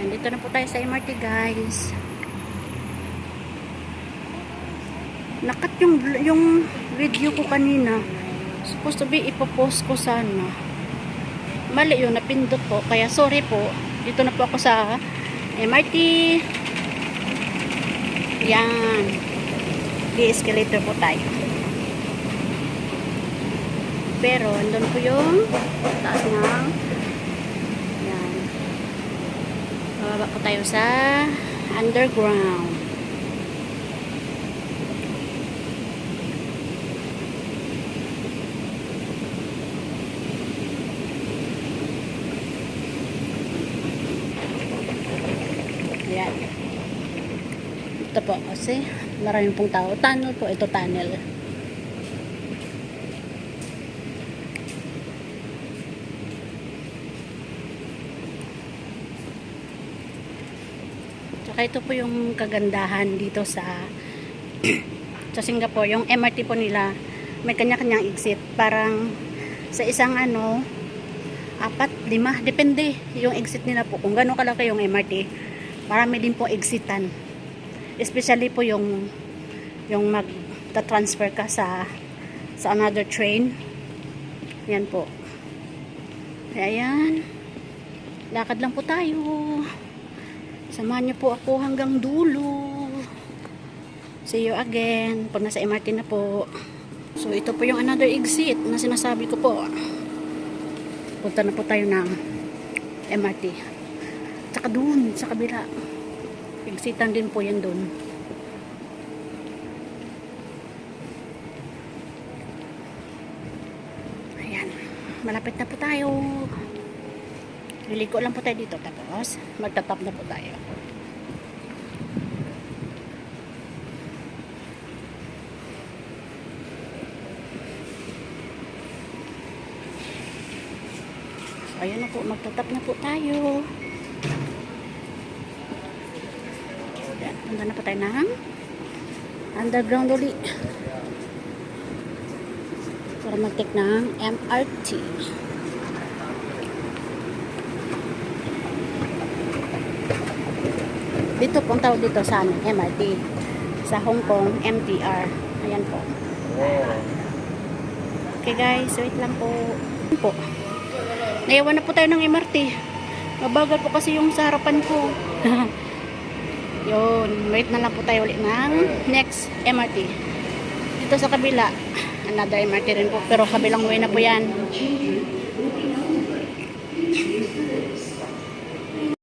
Ayan, dito na po tayo sa MRT guys. Nakat yung, yung video ko kanina. Supposed to be ipopost ko sana. Mali yun, napindot po. Kaya sorry po. Dito na po ako sa MRT. Yan. Di-escalator po tayo. Pero, andun po yung taas ng yan. Bababa po tayo sa underground. Ayan. Ito po kasi maraming pong tao. Tunnel po. Ito tunnel. Tsaka ito po yung kagandahan dito sa sa Singapore. Yung MRT po nila may kanya-kanyang exit. Parang sa isang ano apat, lima, depende yung exit nila po. Kung gano'n kalaki yung MRT, marami din po exitan. Especially po yung yung mag-transfer ka sa sa another train. Yan po. Kaya yan. Lakad lang po tayo. Samahan niyo po ako hanggang dulo. See you again. Pag nasa MRT na po. So, ito po yung another exit na sinasabi ko po. Punta na po tayo ng MRT. Tsaka dun, sa kabila. Exitan din po yan dun. Ayan. Malapit na po tayo. Liliko lang po tayo dito. Tapos, magtatap na po tayo. So, ayan na po. Magtatap na po tayo. Punta na po tayo ng underground ulit. Para mag-take ng MRT. Dito pong tawag dito sa amin, MRT. Sa Hong Kong, MTR. Ayan po. Okay guys, wait lang po. Ayan po. Naiwan na po tayo ng MRT. Mabagal po kasi yung sa harapan ko. Yun, wait na lang po tayo ulit ng next MRT. Dito sa kabila, another MRT rin po. Pero kabilang way na po yan.